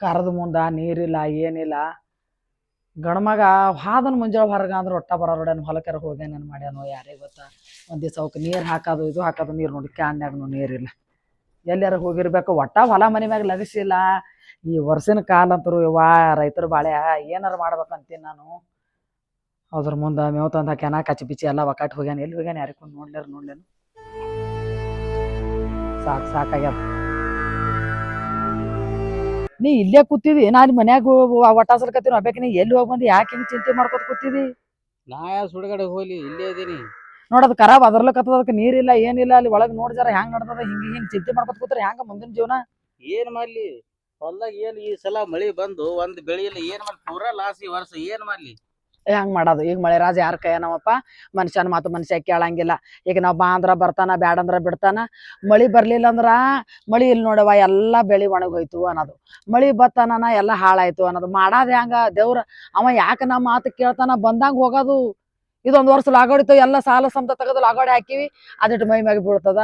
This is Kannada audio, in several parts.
ಕರದ ಮುಂದ ನೀರಿಲ್ಲ, ಏನಿಲ್ಲ. ಗಣಮಗ ಹಾದನ್ ಮುಂಜಾನೆ ಹೊರಗ ಅಂದ್ರೆ ಒಟ್ಟ ಬರೋಡೇನು ಹೊಲಕರ ಹೋಗ್ಯಾನೇನು ಮಾಡ್ಯಾನೋ ಯಾರಿಗೆ ಗೊತ್ತಾ? ಒಂದ್ ದಿವಸ ಅವಕ್ಕೆ ನೀರು ಹಾಕೋದು, ಇದು ಹಾಕೋದು, ನೀರು ನೋಡಿ ಕ್ಯಾನ್ಯಾಗನು ನೀರಿಲ್ಲ. ಎಲ್ಲಿಯಾರ ಹೋಗಿರ್ಬೇಕು, ಒಟ್ಟ ಹೊಲ ಮನೆ ಮ್ಯಾಗ ಲಗಿಸಿಲ್ಲ. ಈ ವರ್ಷಿನ ಕಾಲ ಅಂತರು ಇವಾ ರೈತರ ಬಾಳೆ ಏನಾರು ಮಾಡ್ಬೇಕಂತೀನಿ ನಾನು. ಅದ್ರ ಮುಂದೆ ಮೇವು ತಂದ ಕೆನ ಕಚ್ಚಿ ಬಿಚ್ಚಿ ಎಲ್ಲ ಒಕ್ಕಾಟ್ ಹೋಗ್ಯಾನ. ಎಲ್ಲಿ ಹೋಗ್ಯಾನ ಯಾರಿಗೂ ನೋಡ್ಲಾರ ನೋಡ್ಲೇನು. ಸಾಕು ಸಾಕಾಗ್ಯದ ನೀ ಇಲ್ಲೇ ಕೂತಿದಿ ಅಲ್ಲಿ ಮನ್ಯಾಗ ಒಟ್ಟಾಸಲ್ಕತ್ತೀನಿ ಒಬ್ಬಾಕಿ ನೀ ಎಲ್ಲಿ ಹೋಗಿ ಬಂದು ಯಾಕೆ ಹಿಂಗೆ ಚಿಂತೆ ಮಾಡ್ಕೊತ ಕೂತಿದಿ? ನಾ ಯಾ ಸುಡುಗಡೆ ಹೋಗ್ಲಿ ಇಲ್ಲೇ ಇದೀನಿ. ನೋಡೋದು ಖರಾಬ್ ಅದ್ರಲ್ಲಕತ್ತದ ಅದಕ್ಕೆ ನೀರಿಲ್ಲ ಏನಿಲ್ಲ ಅಲ್ಲಿ ಒಳಗೆ ನೋಡಿ ಜರ ಹೆಂಗ್ ನಡ್ದದ ಹಿಂಗೆ ಹಿಂಗೆ ಚಿಂತೆ ಮಾಡ್ಕೊತ ಕೂತ್ರೆ ಹೆಂಗ ಮುಂದಿನ ಜೀವನ? ಏನ್ ಮಾಡ್ಲಿ? ಹೊಲ್ದಾಗ ಏನ್ ಈ ಸಲ ಮಳಿ ಬಂದು ಒಂದ್ ಬೆಳಿ ಇಲ್ಲ ಏನ್ ಮಾಡ್ಲಿ? ಪೂರಾ ಲಾಸ್ ಈ ವರ್ಷ, ಏನ್ ಮಾಡ್ಲಿ? ಹೆಂಗ್ ಮಾಡೋದು. ಈಗ ಮಳೆ ರಾಜ ಯಾರ ಕೈ ನಮ್ಮಪ್ಪ? ಮನುಷ್ಯನ ಮಾತು ಮನುಷ್ಯ ಕೇಳಂಗಿಲ್ಲ. ಈಗ ನಾವ್ ಬಾ ಅಂದ್ರ ಬರ್ತಾನ ಬ್ಯಾಡ ಅಂದ್ರ ಬಿಡ್ತಾನ. ಮಳಿ ಬರ್ಲಿಲ್ಲ ಅಂದ್ರ ಮಳಿ ಇಲ್ಲಿ ನೋಡವ ಎಲ್ಲಾ ಬೆಳಿ ಒಣಗೋಯ್ತು ಅನ್ನೋದು. ಮಳಿ ಬತ್ತಾನ ಎಲ್ಲಾ ಹಾಳಾಯ್ತು ಅನ್ನೋದು. ಮಾಡಾದ ಹೆಂಗ? ದೇವ್ರ, ಅವ ಯಾಕ ನಮ್ಮ ಮಾತು ಕೇಳ್ತಾನ? ಬಂದಂಗ ಹೋಗೋದು. ಇದೊಂದ್ ವರ್ಷ ಲಾಗೋಡಿತು ಎಲ್ಲ ಸಾಲ ಸಂತ ತೆಗೆದು ಲಾಗೋಡಿ ಹಾಕಿವಿ. ಅದಿಟ್ಟು ಮೈ ಮ್ಯಾಗ ಬೀಳ್ತದ.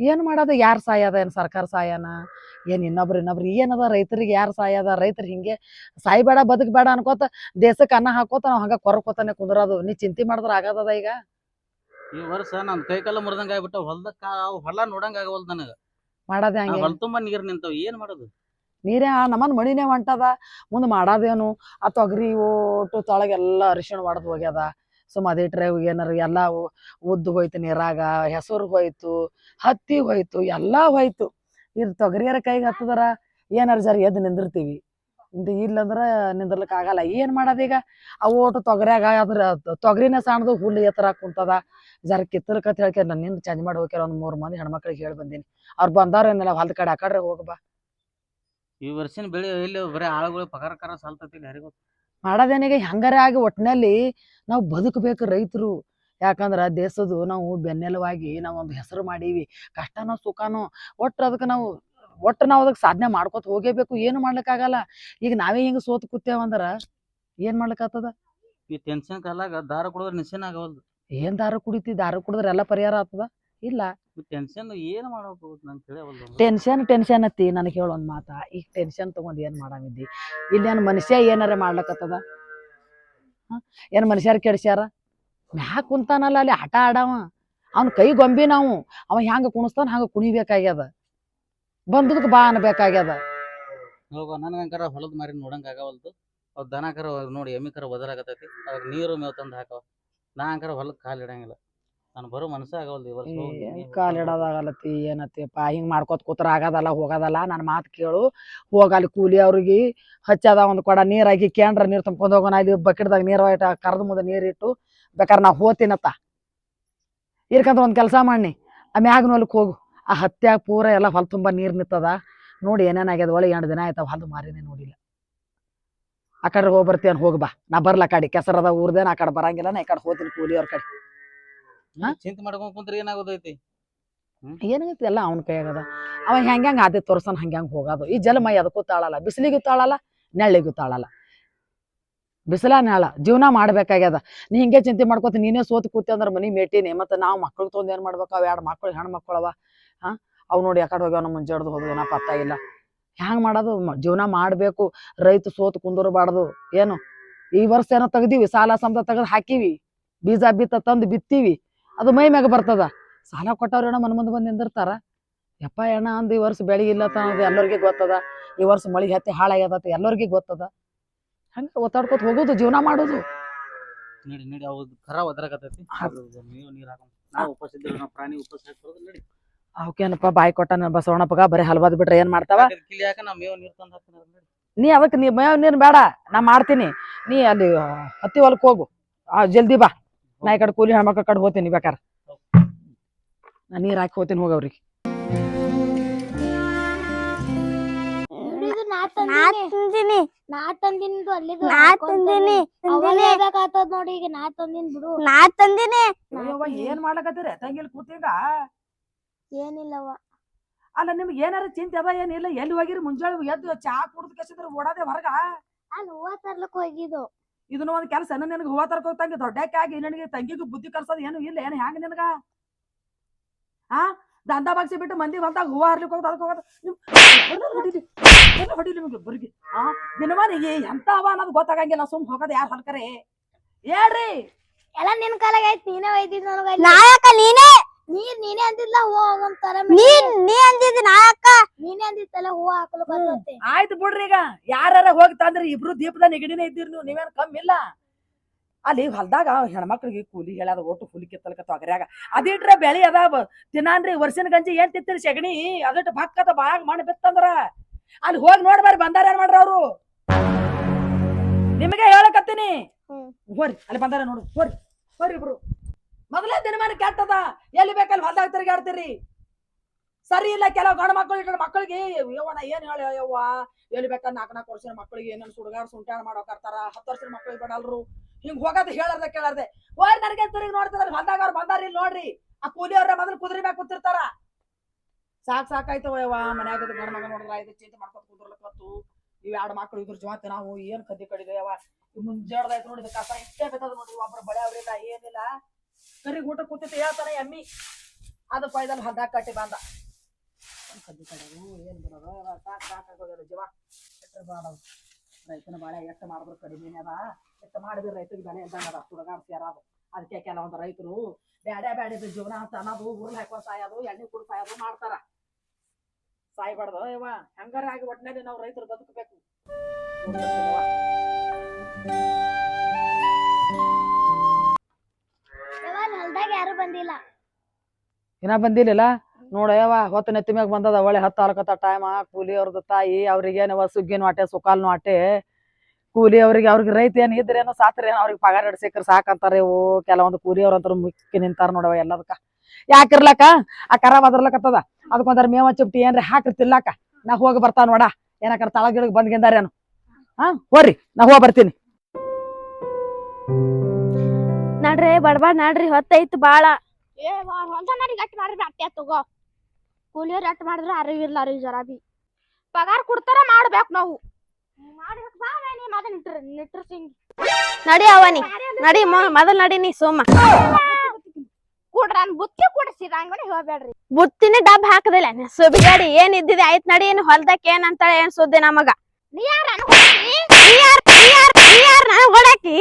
ಏನ್ ಮಾಡೋದು? ಯಾರು ಸಹಾಯ ಅದ? ಏನ್ ಸರ್ಕಾರ ಸಹಾಯನ? ಏನ್ ಇನ್ನೊಬ್ರು ಇನ್ನೊಬ್ರು ಏನದ? ರೈತರಿಗೆ ಯಾರು ಸಹಾಯ ಅದ? ರೈತರು ಹಿಂಗೆ ಸಾಯ್ಬೇಡ ಬದುಕ್ಬೇಡ ಅನ್ಕೋತ ದೇಶಕ್ಕೆ ಅನ್ನ ಹಾಕೋತ ನಾವ್ ಹಂಗ ಕೊರಕೋತಾನೆ ಕುಂದ್ರೋದು. ನೀ ಚಿಂತೆ ಮಾಡಿದ್ರ ಆಗದದ ಈಗ? ಈ ವರ್ಷ ನನ್ನ ಕೈ ಕಾಲ ಮುರಿದಂಗ ಆಗ್ಬಿಟ್ಟ. ಹೊಲ್ದಕ್ಕ ಹೊಲ ನೋಡಂಗ ಆಗವಲ್ದು ನನಗ. ಮಾಡೋದೇ ಹಂಗೆ? ಹೊಲ ತುಂಬಾ ನೀರ್ ನಿಂತವು. ಏನ್ ಮಾಡೋದು? ನೀರೇ ಆ ನಮ್ಮನ್ ಮಣಿನೇ ಹೊಂಟದ ಮುಂದ್ ಮಾಡೋದೇನು? ಆ ತೊಗರಿ ಓಟು ತೊಳಗೆಲ್ಲ ಅರಿಶಿಣ ಹೊಡೆದು ಹೋಗ್ಯದ. ಸುಮ್ಮ ಟ್ರೈವ್ ಏನಾರ ಎಲ್ಲ ಉದ್ದು ಹೋಯ್ತು ನೀರಾಗ, ಹೆಸರು ಹೋಯ್ತು, ಹತ್ತಿ ಹೋಯ್ತು, ಎಲ್ಲಾ ಹೋಯ್ತು. ಇದು ತೊಗರಿಯರ ಕೈಗೆ ಹತ್ತದರ ಏನಾರ ಜರ ಎದ್ದು ನಿಂದಿರ್ತೀವಿ. ಇಲ್ಲಂದ್ರ ನಿಂದಿರ್ಲಿಕ್ ಆಗಲ್ಲ. ಏನ್ ಮಾಡೋದೀಗ ಆ ಓಟು ತೊಗರಿಯಾಗ ಅದ್ರ ತೊಗರಿನ ಸಣ್ಣದು ಹುಲ್ಲು ಎತ್ತರ ಕುಂತದ. ಜರ ಕಿತ್ತರ್ಕತ್ ಹೇಳ್ಕೆ ನಾನು ನಿಂದು ಚೇಂಜ್ ಮಾಡಿ ಹೋಗ್ಯಾರ ಒಂದ್ ಮೂರ್ ಮಂದಿ ಹೆಣ್ಮಕ್ಳಿಗೆ ಹೇಳಿ ಬಂದೀನಿ. ಅವ್ರು ಬಂದವ್ರೇನಿಲ್ಲ ಹೊಲ್ದ ಕಡೆ ಆ ಕಡೆ ಹೋಗ ಬಾ. ಈ ವರ್ಷನ್ ಬೆಳಿ ಇಲ್ಲಿ ಬರೀ ಆಳುಗಳು ಪಗಾರ ಕರ ಸಾಲ್ತೈತಿ ಯಾರಿಗೂ. ಮಾಡೋದೇನಿಗೆ ಹೆಂಗಾರೇ ಆಗಿ ಒಟ್ಟಿನಲ್ಲಿ ನಾವು ಬದುಕಬೇಕು ರೈತರು. ಯಾಕಂದ್ರ ದೇಶದ್ದು ನಾವು ಬೆನ್ನೆಲುವಾಗಿ ನಾವು ಒಂದು ಹೆಸರು ಮಾಡೀವಿ. ಕಷ್ಟನೋ ಸುಖನೋ ಒಟ್ಟು ಅದಕ್ಕೆ ನಾವು ಒಟ್ಟು ನಾವು ಅದಕ್ಕೆ ಸಾಧನೆ ಮಾಡ್ಕೊತ ಹೋಗೇಬೇಕು. ಏನು ಮಾಡ್ಲಿಕ್ಕಾಗಲ್ಲ. ಈಗ ನಾವೇ ಹಿಂಗೆ ಸೋತ್ ಕೂತೇವಂದ್ರ ಏನ್ ಮಾಡ್ಲಿಕ್ಕಾಗ್ತದ? ಈ ಟೆನ್ಷನ್ ಕಾಲಾಗ ದಾರ ಕುಡಿದ್ರೆ ನಿಶ್ಚನ ಆಗವಲ್ದು. ಏನ್ ದಾರ ಕುಡಿತಿ? ದಾರ ಕುಡಿದ್ರೆ ಎಲ್ಲ ಪರಿಹಾರ ಆಗ್ತದ? ಇಲ್ಲ. ಟೆನ್ಷನ್ ಏನು ಮಾಡಬೇಕು ತಿಳಿಯವಲ್ದು ಟೆನ್ಷನ್ ಟೆನ್ಷನ್ ಅತ್ತಿ ನನಗೆ ಹೇಳೋ ಒಂದು ಮಾತ. ಈಗ ಟೆನ್ಷನ್ ತಗೊಂಡ್ ಏನ್ ಮಾಡಾಮಿದ್ದಿ ಇಲ್ಲೇನು ಮನುಷ್ಯ ಏನಾರ ಮಾಡ್ಲಕತ್ತದ? ಏನ್ ಮನುಷ್ಯರು ಕೆಡ್ಸ್ಯಾರ? ಮ್ಯಾಕ್ ಕುಂತಾನಲ್ಲ ಅಲ್ಲಿ ಹಠ ಆಡವ ಅವ್ನ ಕೈ ಗೊಂಬಿ ನಾವು. ಅವ ಹೆಂಗ ಕುಣಿಸ್ತಾನ ಹಂಗ ಕುಣಿಬೇಕಾಗ್ಯದ? ಬಂದದಕ್ಕೆ ಬಾ ಅನ್ಬೇಕಾಗ್ಯದ? ಹೋಗ ನನಗಂಕರ ಹೊಲದ ಮಾರಿ ನೋಡಂಗ ಆಗವಲ್ದು. ಅವ್ ದನ ಕರ ನೋಡಿ ಎಮ್ಮಿ ಕರ ಒದರಾಗತೈತಿ ಅವಾಗ ನೀರು ಮೇವ್ ತಂದು ಹಾಕವ. ನಾ ಅಂಕರ ಹೊಲಕ್ ಕಾಲ್ ಇಡಂಗಿಲ್ಲ. ನಾನು ಬರೋ ಮನಸ್ಸೇ ಆಗವಲ್ದು ಈ ವರ್ಷ ಕಾಲ್ ಇಡೋದಾಗಲತ್ತಿ ಏನತ್ತಿಪ್ಪ ಹಿಂಗ್ ಮಾಡ್ಕೊತ ಕೂತ್ರ ಆಗದಲ್ಲ ಹೋಗದಲ್ಲ ನನ್ ಮಾತು ಕೇಳು. ಹೋಗಲ್ಲಿ ಕೂಲಿ ಅವ್ರಿಗೆ ಹಚ್ಚದ ಒಂದು ಕೊಡ ನೀರಾಗಿ ಕ್ಯಾಂಡ್ರ ನೀರ್ ತುಂಬ್ಕೊಂಡ್ ಹೋಗೋಣ ಇಲ್ಲಿ ಬಕೆಟ್ದಾಗ ನೀರ್ ಕರೆದ ಮುಂದೆ ನೀರ್ ಇಟ್ಟು ಬೇಕಾದ್ರೆ ನಾ ಹೋತೀನತ್ತ. ಇರ್ಕಂತ ಒಂದ್ ಕೆಲಸ ಮಾಡಿ ಆ ಮ್ಯಾಗ ಹೊಲಕ್ಕೆ ಹೋಗು. ಆ ಹತ್ಯಾಗ ಪೂರ ಎಲ್ಲ ಹೊಲ ತುಂಬ ನೀರ್ ನಿತ್ತದ ನೋಡಿ ಏನೇನಾಗ್ಯದ ಒಳ್ಳೆ ಎಂಟು ದಿನ ಆಯ್ತಾವ ಹೊಲದ ಮಾರಿನೇ ನೋಡಿಲ್ಲ. ಆ ಕಡೆ ಹೋಗಿ ಬರ್ತೀನಿ ಹೋಗಿ ಬಾ. ನಾ ಬರ್ಲ ಆ ಕಡೆ ಕೆಸರದ ಊರ್ದೇನ ಆ ಕಡೆ ಬರಂಗಿಲ್ಲ ನಾ ಈ ಕಡೆ ಹೋತೀನಿ ಕೂಲಿಯವ್ರ ಕಡೆ. ಹಾ? ಚಿಂತೆ ಮಾಡ್ಕೊಂಡ್ ಕುಂತ್ರೆ ಏನಾಗೋದೈತಿ? ಏನಾಗೈತಿ ಎಲ್ಲ ಅವನ ಕೈಯಾಗದ. ಅವ ಹೆಂಗ ಹೆಂಗ ಆದಿ ತೋರ್ಸನ್ ಹಂಗ್ ಹೆಂಗ್ ಹೋಗೋದು. ಈ ಜಲ ಮೈ ಅದಕ್ಕೂ ತಾಳಲ್ಲ. ಬಿಸಿಲಿಗೂ ತಾಳಲ್ಲ ನೆಳ್ಳಿಗೂ ತಾಳಲ್ಲ. ಬಿಸಿಲ ನೆಳ ಜೀವನ ಮಾಡ್ಬೇಕಾಗ್ಯದ. ನೀ ಹಿಂಗೆ ಚಿಂತೆ ಮಾಡ್ಕೊತ ನೀನೇ ಸೋತ್ ಕೂತಿ ಅಂದ್ರೆ ಮನಿ ಮೇಟಿನಿ. ಮತ್ತೆ ನಾವು ಮಕ್ಳಿಗೆ ತೊಂದ್ ಏನ್ ಮಾಡ್ಬೇಕು? ಅವ್ ಎರಡು ಮಕ್ಳು ಹೆಣ್ಣು ಮಕ್ಕಳವ ಹಾ ಅವ್ ನೋಡಿ ಯಾಕಡೆ ಕಡೆ ಹೋಗ್ಯಾವ ನಮ್ಮ ಮುಂಜಾಡ್ದು ಹೋದ್ವು ನಾ ಪತ್ತ ಇಲ್ಲ. ಹ್ಯಾಂಗ್ ಮಾಡೋದು? ಜೀವನ ಮಾಡ್ಬೇಕು. ರೈತ ಸೋತ್ ಕುಂದರ್ಬಾರ್ದು. ಏನು? ಈ ವರ್ಷ ಏನೋ ತೆಗ್ದೀವಿ. ಸಾಲ ಸಮತ ತೆಗೆದು ಹಾಕಿವಿ. ಬೀಜ ಬಿತ್ತ ತಂದು ಬಿತ್ತೀವಿ. ಅದು ಮೈ ಮ್ಯಾಗ ಬರ್ತದ. ಸಾಲ ಕೊಟ್ಟವ್ರ ಏನೋ ಮನ ಮುಂದೆ ಬಂದು ನಿಂದಿರ್ತಾರ. ಯಪ್ಪ ಅಣ್ಣ ಅಂದ್ ಈ ವರ್ಷ ಬೆಳಿಗ್ಗೆ ಇಲ್ಲ ಅನ್ನೋದು ಎಲ್ಲರಿಗೂ ಗೊತ್ತದ. ಈ ವರ್ಷ ಮಳಿ ಹತ್ತಿ ಹಾಳಾಗ್ಯದತ್ತ ಎಲ್ಲರಿಗೂ ಗೊತ್ತದ. ಹಂಗ ಒತ್ತಾಡ್ಕೊತ ಹೋಗೋದು ಜೀವನ ಮಾಡೋದು. ನಡಿ ನಡಿ ಅವ್ ಕರ ಒದರಾಗತೈತಿ ನೀವು ನೀರ್ ಹಾಕೊಂಡ್ ನಾವು ಉಪವಾಸ ಇದ್ರೆ ನಾವು ಪ್ರಾಣಿ ಉಪವಾಸ ಹಾಕ್ಬಾರ್ದು ನಡಿ. ಅವಕ್ಕೇನಪ್ಪ ಬಾಯಿ ಕೊಟ್ಟ ಬಸವಣ್ಣಪ್ಪಗ ಬರೀ ಹಲ್ವಾದ್ ಬಿಟ್ರೆ ಏನ್ ಮಾಡ್ತಾವ? ಅದ್ ಕಿಲಿ ಹಾಕ ನಾ ಮೇವ್ ನೀರ್ ತಂದು ಹಾಕ್ತೀನಿ ನಡಿ. ನೀ ಅದಕ್ಕೆ ನೀ ಮೇವ್ ನೀರು ಬೇಡ ನಾ ಮಾಡ್ತೀನಿ. ನೀ ಅಲ್ಲಿ ಹತ್ತಿ ಹೊಲಕ್ಕೆ ಹೋಗು. ಆ ಜಲ್ದಿ ಬಾ. ನಾ ಈ ಕಡೆ ಕೂಲಿ ಹೆಣ್ಮಕ್ಳ ಕಡೆ ಹೋಗ್ತೀನಿ ಬೇಕಾರ. ನಾ ನೀರ್ ಹಾಕಿ ಹೋಗ್ತೀನಿ ಹೋಗವ್ರಿಗೆ ಅವ್ರಿಗೆ. ನಾ ನಾ ತಂದೀನಿ. ತಂದಿನಿ. ನಾ ತಂದಿನಿದು ಅಲ್ಲಿದು ನಾ ತಂದಿನಿ. ತಂದಿನಿ. ಆತದ ನೋಡಿ ಈಗ ನಾ ತಂದಿನ್ ಬಿಡು. ನಾ ತಂದಿನಿ. ಅಯ್ಯವ್ವ, ಏನ್ ಮಾಡಕತ್ತೀರಿ ತಂಗಿಲ್ ಕೂತಿಂಗ ಏನಿಲ್ಲವ ಅಲ್ಲ ನಿಮ್ಗೆ ಏನಾರ ಚಿಂತೆ ಅದ ಏನಿಲ್ಲ? ಎಲ್ಲಿ ಹೋಗಿರಿ? ಮುಂಜಾನೆ ಎದ್ದು ಚಾ ಕುಡ್ದು ಕೆಸಿದ್ರೆ ಓಡಾದೆ ಹೊರಗ? ಅಲ್ಲಿ ಹೂವ ತರ್ಲಕ್ ಹೋಗಿದ್ದು. ಇದನ್ನ ಒಂದ್ ಕೆಲಸ ನಿನಗೆ ಹೂವ ತರ್ಕೋತಂಗೆ ತಂಗಿ ದೊಡ್ಡಕ್ಕಾಗಿ ನನಗೆ ತಂಗಿಗೂ ಬುದ್ಧಿ ಕಲ್ಸೋದು ಏನು ಇಲ್ಲ ಏನು ಹ್ಯಾಂಗ ನಿನಗ? ಆ? ದಂದ ಬಾಗ್ಸಿ ಬಿಟ್ಟು ಮಂದಿ ಹೊಲ್ದಾಗ ಹೂವ ಹರ್ಲಿಕ್ಕೆ ಹೋಗೋದು ಅದಕ್ಕೆ ಹೋಗೋದು. ಹೊಡಿಲಿ ನಿಮಗೆ ಬರಿಗೆ ಆ? ದಿನಮಾನಿಗೆ ಎಂತ ಅವ ಅನ್ನೋದು ಗೊತ್ತಾಗಂಗಿಲ್ಲ ಸುಮ್ ಹೋಗೋದು ಯಾರು ಹೊಲ್ಕರೆ? ಹೇಳ್ರಿ. ಎಲ್ಲ ನಿನ್ ಕಾಲಾಗ ಐತಿ ನೀನೇ ಒಯ್ದಿದ್ ನನಗ. ನಾಯಕ ನೀನೇ? ನೀರ್ ನೀನೇ ಅಂದಿದ್ಲ ಹೂವ ಹೋಗಂತಾರ ನೀ ನೀ ಅಂದಿದ್ ನಾಯಕ ಅಂದಿತ್ತಲ್ಲ ಹೂವ ಹಾಕಲು ಬರ್ತೈತಿ ಆಯ್ತು ಬಿಡ್ರಿ ಈಗ. ಯಾರ ಹೋಗಿ ತಂದ್ರಿ ಇಬ್ರು ದೀಪದ ನೆಗಡಿನೇ ಇದ್ದೀರಿ ನೀವು ನೀವೇನು ಕಮ್ಮಿ ಇಲ್ಲ. ಅಲ್ಲಿ ಹೊಲ್ದಾಗ ಹೆಣ್ಮಕ್ಳಿಗೆ ಕೂಲಿ ಹೇಳದ ಒಟ್ಟು ಕೂಲಿ ಕಿತ್ತಲ್ಕ ತೊಗರ್ಯಾಗ ಅದಿಟ್ರೆ ಬೆಳಿ ಅದಾವ. ತಿನ್ನಾನ್ರಿ ವರ್ಷಿನ ಗಂಜಿ ಏನ್ ತಿಂತೀರಿ ಸೆಗಣಿ? ಅದಿಟ್ಟು ಭಕ್ಕದ ಬಾಯಾಗ ಮಣ್ಣು ಬಿತ್ತಂದ್ರ. ಅಲ್ಲಿ ಹೋಗಿ ನೋಡ್ಬಾರಿ ಬಂದಾರ ಏನ್ ಮಾಡ್ರ ಅವ್ರು? ನಿಮಗೆ ಹೇಳಕತ್ತೀನಿ. ಹೋರಿ ಅಲ್ಲಿ ಬಂದಾರ ನೋಡು ಹೋರಿ ಹೋರಿ ಇಬ್ರು. ಮೊದಲೇ ದಿನಮಾನ ಕೆಟ್ಟದ. ಎಲ್ಲಿ ಬೇಕಲ್ಲಿ ಹೊಲ್ದಾಗ ತಿರುಗಾಡ್ತೀರಿ? ಸರಿ ಇಲ್ಲ, ಕೆಲವು ಗಂಡ ಮಕ್ಕಳು ಇಟ್ಟು ಮಕ್ಕಳಿಗೆ ಯವ್ವ, ನಾ ಏನ್ ಹೇಳಿ, ಯವ್ವ? ಎಲ್ಲಿ ಬೇಕಾದ ನಾಲ್ಕು ನಾಲ್ಕು ವರ್ಷ ಮಕ್ಕಳಿಗೆ ಏನೇನು ಸುಡುಗಾಡ್ ಸುಂಟಾಣ ಮಾಡೋಕರ್ತಾರ ಹತ್ತು ವರ್ಷದ ಮಕ್ಕಳಿಗೆ ಬಿಡಲ್ರು ಹಿಂಗ್ ಹೋಗೋದು ಹೇಳಾರ್ದೆ, ಕೇಳಾರ್ದೆ. ಹೋಯ್ ನನಗೆ ತಿರುಗಿ ನೋಡ್ತಿದಾರೆ ಬಂದಾಗ ಅವ್ರು ಬಂದಾರಿ ನೋಡ್ರಿ. ಆ ಕೂಲಿ ಅವ್ರ ಮೊದಲು ಕುದುರೆ ಮ್ಯಾಗ ಕೂತಿರ್ತಾರ. ಸಾಕ್ ಸಾಕಾಯ್ತು ಯವ್ವ. ಮನ್ಯಾಗ ಗಂಡ ಮಗ ನೋಡಿದ್ರ ಇದು ಚಿಂತೆ ಮಾಡ್ಕೊತ ಕುಂದ್ರಲಕ್ಕತ್ತು ಇವ್ ಎರಡು ಮಕ್ಕಳು ಇದ್ರ ಜೊತೆ ನಾವು ಏನ್ ಕದ್ದಿ ಕಡಿದೆ, ಯವ್ವ? ಮುಂಜಾಡ್ದಾಯ್ತು ನೋಡಿ ಕಸ ಇಷ್ಟೇ ಬೇಕಾದ ನೋಡ್ರಿ, ಒಬ್ರು ಬಳೆ ಅವ್ರಿಲ್ಲ ಏನಿಲ್ಲ. ಕರಿ ಊಟ ಕೂತಿತ್ತು ಹೇಳ್ತಾನೆ, ಎಮ್ಮಿ. ಅದು ಪೈದಲ್ಲಿ ಹದ್ದಾಗ ಕಟ್ಟಿ ಬಂದ. ಕದ್ದಿ ಕಡೆದು ಏನು ಬರೋದು? ಸಾಕು ಸಾಕ್ ಸಾಕಾಗೋದಿಲ್ಲ ಜೀವ. ಎಷ್ಟ್ ಮಾಡೋದು ರೈತನ ಬಾಳೆ ಎಷ್ಟು ಮಾಡಿದ್ರು ಕಡಿಮೆನೇ ಅದ. ಎಷ್ಟು ಮಾಡಿದ್ರೆ ರೈತರಿಗೆ ಬೆಲೆ ಇದ್ದಂಗೆ ಅದ. ಸುಡಗಾಡ ಸೇರೋದು ಅದಕ್ಕೆ ಕೆಲವೊಂದು ರೈತರು ಬ್ಯಾಡ ಬ್ಯಾಡಿದ ಜೀವನ ಅಂತ ಅನ್ನೋದು ಉರುಳು ಹಾಕೊಂಡು ಸಾಯೋದು ಎಣ್ಣೆ ಕುಡ್ ಸಾಯೋದು ಮಾಡ್ತಾರ. ಸಾಯ್ಬಾರ್ದು. ಇವ ಹೆಂಗಾರ ಆಗಿ ಒಟ್ಟಿನಲ್ಲಿ ನಾವು ರೈತರು ಬದುಕಬೇಕು? ಹೊಲ್ದಾಗ ಯಾರು ಬಂದಿಲ್ಲ. ಇನ್ನ ಬಂದಿಲ್ಲ ನೋಡ ಹೊತ್ತ ನೆತ್ತಿ ಮ್ಯಾಗ ಬಂದದ ಒಳ್ಳೆ ಹತ್ತು ಆಲ್ಕತ್ತ ಟೈಮ್ ಕೂಲಿ ಅವ್ರದ್ದು ತಾಯಿ ಅವ್ರಿಗೇನವ ಸುಗ್ಗಿನ ಆಟೆ ಸುಖಾಲ್ನು ಆಟೆ ಕೂಲಿ ಅವ್ರಿಗೆ ಅವ್ರಿಗೆ ರೈತ ಏನ್ ಸಾತ್ರ ಏನೋ ಅವ್ರಿಗೆ ಪಗಾರ ಹಿಡ್ಸಿಕ್ರ ಸಾಕಂತಾರೆ ಇವು. ಕೆಲವೊಂದು ಕೂಲಿ ಅವ್ರಂತರ ಮುಕ್ಕಿ ನಿಂತಾರ ನೋಡವ ಎಲ್ಲದಕ್ಕ. ಯಾಕಿರ್ಲಕ್ಕ ಆ ಕರ ಬದರ್ಲಕತ್ತದ ಅದಕ್ಕೊಂದ್ರ ಮೇವ ಚುಪ್ಟಿ ಏನ್ರಿ ಹಾಕ್ರಿ ತಿಲ್ಲಾಕ ನಾ ಹೋಗಿ ಬರ್ತಾ ನೋಡ. ಏನಕ್ಕ ತಳಗಿಳಗ್ ಬಂದ್ಗಿಂದಾರೇನು ಹಾ ಹೋರಿ ನಾ ಹೋಗಿ ಬರ್ತೀನಿ. ನಡ್ರಿ ಬಡ್ಬಾಡ್ ನಡ್ರಿ ಹೊತ್ತೈತ್ ಬಾಳ. ಏ ಹೊಲ್ದ ನಡಿ ಗಟ್ಟಿ ಮಾಡ್ರಿ ತಗೋ. ಕೂಲಿಯವ್ರು ಎಟ್ ಮಾಡಿದ್ರ ಅರಿವಿಲ್ಲ ಅರಿವಿ ಜರ ಬಿ ಪಗಾರ ಕೊಡ್ತಾರ ಮಾಡ್ಬೇಕು ನಾವು. ಮಾಡ್ಬೇಕು ಬಾ ನೀ ಮದ ನಿಟ್ರ ನಿಟ್ರ ಸಿಂಗ್. ನಡಿ ಅವನಿ ನಡಿ ಮೊದಲ್ ನಡಿ ನೀ ಸೋಮ. ಕೊಡ್ರ ನನ್ ಬುತ್ತಿ ಕೊಡ್ಸಿರ ಹಂಗನೆ ಹೇಳ್ಬೇಡ್ರಿ. ಬುತ್ತಿನ ಡಬ್ ಹಾಕದಿಲ್ಲ. ಸುಬಿಗಾಡಿ ಏನ್ ಇದ್ದಿದೆ ಆಯ್ತ್ ನಡಿ ಏನ್ ಹೊಲ್ದಕ್ಕೆ ಏನ್ ಅಂತಾಳೆ ಏನ್ ಸುದ್ದಿ ನಮಗ. ನೀ ಯಾರ ನೀ ಯಾರ್ ನೀ ಯಾರ್ ನೀ ಯಾರ್ ನನಗ್ ಹೇಳ್ಬೇಡ್ರಿ